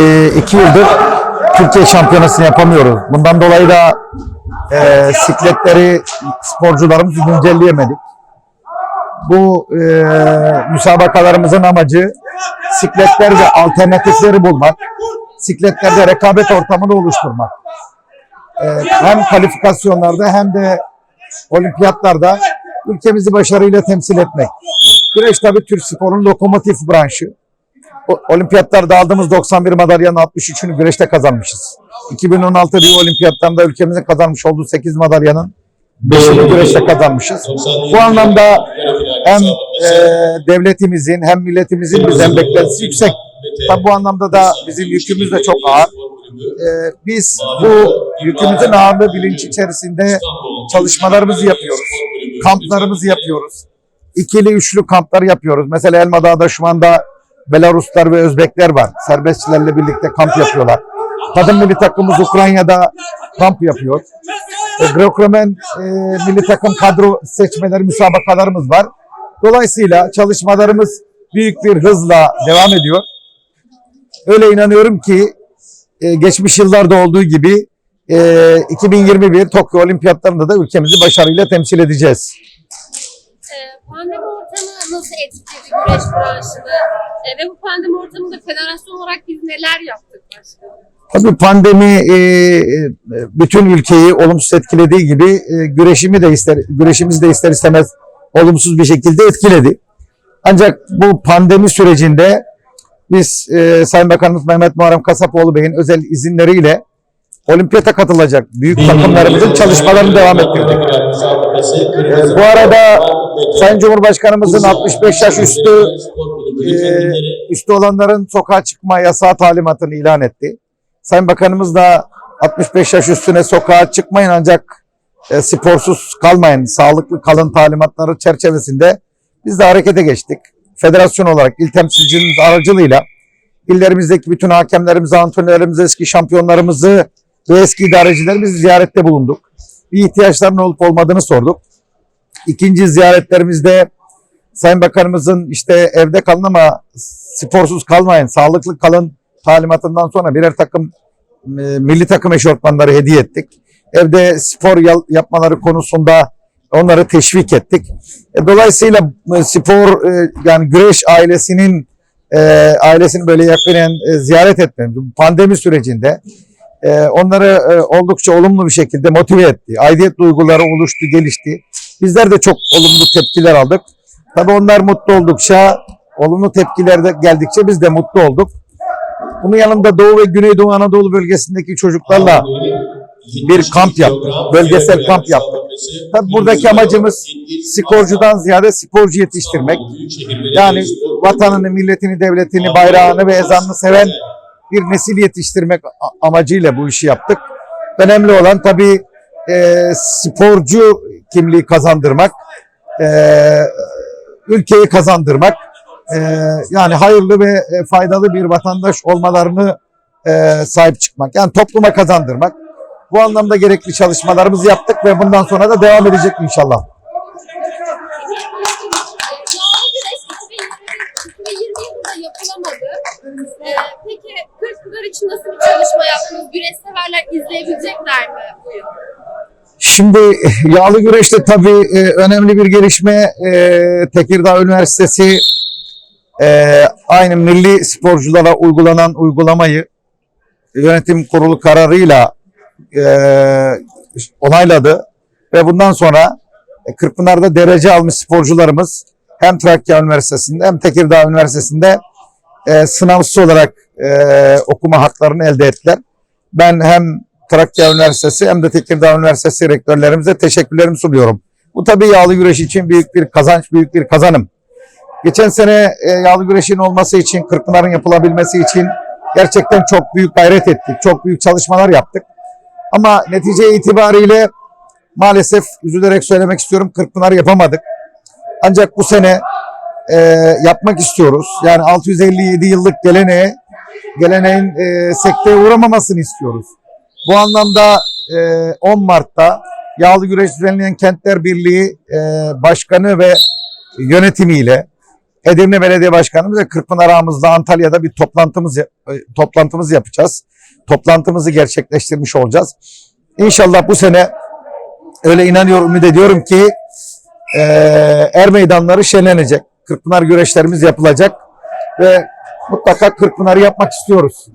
e, yıldır Türkiye şampiyonasını yapamıyoruz. Bundan dolayı da e, sikletleri sporcularımızı güncelleyemedik. Bu e, müsabakalarımızın amacı sikletlerde alternatifleri bulmak, sikletlerde rekabet ortamını oluşturmak. E, hem kalifikasyonlarda hem de olimpiyatlarda ülkemizi başarıyla temsil etmek. Güreş tabii Türk sporun lokomotif branşı. Olimpiyatlarda aldığımız 91 madalyanın 63'ünü güreşte kazanmışız. 2016 Rio Olimpiyatlarında ülkemizin kazanmış olduğu 8 madalyanın 5'ini güreşte kazanmışız. Bu anlamda hem e, devletimizin hem milletimizin bizden beklentisi yüksek. Tabi bu anlamda da bizim yükümüz de çok ağır. E, biz bu yükümüzün ağırlığı bilinci içerisinde çalışmalarımızı yapıyoruz. Kamplarımızı yapıyoruz. İkili üçlü kamplar yapıyoruz. Mesela Elmadağ'da şu anda Belaruslar ve Özbekler var. Serbestçilerle birlikte kamp yapıyorlar. Kadın milli takımımız Ukrayna'da kamp yapıyor. E, Greco-Romen e, milli takım kadro seçmeleri müsabakalarımız var. Dolayısıyla çalışmalarımız büyük bir hızla devam ediyor. Öyle inanıyorum ki e, geçmiş yıllarda olduğu gibi e, 2021 Tokyo Olimpiyatlarında da ülkemizi başarıyla temsil edeceğiz. Ee, pandemi nasıl etkiledi güreş branşını? Ee, ve bu pandemi ortamında federasyon olarak biz neler yaptık başka? Tabii pandemi e, e, bütün ülkeyi olumsuz etkilediği gibi e, güreşimi de ister güreşimiz de ister istemez olumsuz bir şekilde etkiledi. Ancak bu pandemi sürecinde biz e, Sayın Bakanımız Mehmet Muharrem Kasapoğlu Bey'in özel izinleriyle olimpiyata katılacak büyük takımlarımızın çalışmalarını devam ettirdik. E, bu arada Sayın Cumhurbaşkanımızın 65 yaş üstü e, üstü olanların sokağa çıkma yasağı talimatını ilan etti. Sayın Bakanımız da 65 yaş üstüne sokağa çıkmayın ancak e, sporsuz kalmayın, sağlıklı kalın talimatları çerçevesinde biz de harekete geçtik. Federasyon olarak il temsilcimiz aracılığıyla illerimizdeki bütün hakemlerimizi, antrenörlerimizi, eski şampiyonlarımızı ve eski idarecilerimizi ziyarette bulunduk. Bir ihtiyaçlarının olup olmadığını sorduk. İkinci ziyaretlerimizde Sayın Bakanımızın işte evde kalın ama sporsuz kalmayın, sağlıklı kalın talimatından sonra birer takım e, milli takım eşofmanları hediye ettik. Evde spor yapmaları konusunda onları teşvik ettik. E, dolayısıyla e, spor yani güreş ailesinin ailesini böyle yakinen ziyaret etmemiz pandemi sürecinde e, onları e, oldukça olumlu bir şekilde motive etti. Aidiyet duyguları oluştu, gelişti. Bizler de çok olumlu tepkiler aldık. Tabii onlar mutlu oldukça, olumlu tepkiler de geldikçe biz de mutlu olduk. Bunun yanında Doğu ve Güneydoğu Anadolu bölgesindeki çocuklarla bir kamp yaptık. Bölgesel kamp yaptık. Tabii buradaki amacımız sporcudan ziyade sporcu yetiştirmek. Yani vatanını, milletini, devletini, bayrağını ve ezanını seven bir nesil yetiştirmek amacıyla bu işi yaptık. Önemli olan tabii e, sporcu kimliği kazandırmak, e, ülkeyi kazandırmak, e, yani hayırlı ve e, faydalı bir vatandaş olmalarını e, sahip çıkmak. Yani topluma kazandırmak. Bu anlamda gerekli çalışmalarımızı yaptık ve bundan sonra da devam edecek inşallah. Yağlı güreş 2020, 2020 yılında yapılamadı. Ee, peki Kırkpınar için nasıl bir çalışma yaptınız? Güreş severler izleyebilecekler mi bu yıl? Şimdi yağlı güreşte tabii e, önemli bir gelişme e, Tekirdağ Üniversitesi e, aynı milli sporculara uygulanan uygulamayı yönetim kurulu kararıyla onayladı ve bundan sonra Kırkpınar'da derece almış sporcularımız hem Trakya Üniversitesi'nde hem Tekirdağ Üniversitesi'nde e, sınavsız olarak e, okuma haklarını elde ettiler. Ben hem Trakya Üniversitesi hem de Tekirdağ Üniversitesi rektörlerimize teşekkürlerimi sunuyorum. Bu tabii yağlı güreş için büyük bir kazanç, büyük bir kazanım. Geçen sene e, yağlı güreşin olması için, Kırkpınar'ın yapılabilmesi için gerçekten çok büyük gayret ettik. Çok büyük çalışmalar yaptık. Ama netice itibariyle maalesef üzülerek söylemek istiyorum Kırkpınar yapamadık. Ancak bu sene e, yapmak istiyoruz. Yani 657 yıllık geleneğe, geleneğin e, sekteye uğramamasını istiyoruz. Bu anlamda e, 10 Mart'ta Yağlı Güreş Düzenleyen Kentler Birliği e, Başkanı ve yönetimiyle Edirne Belediye Başkanımız ve Kırkpınar ağamızla Antalya'da bir toplantımız e, toplantımız yapacağız. Toplantımızı gerçekleştirmiş olacağız. İnşallah bu sene öyle inanıyorum, ümit ediyorum ki e, er meydanları şenlenecek. Kırkpınar güreşlerimiz yapılacak ve mutlaka Kırkpınar'ı yapmak istiyoruz.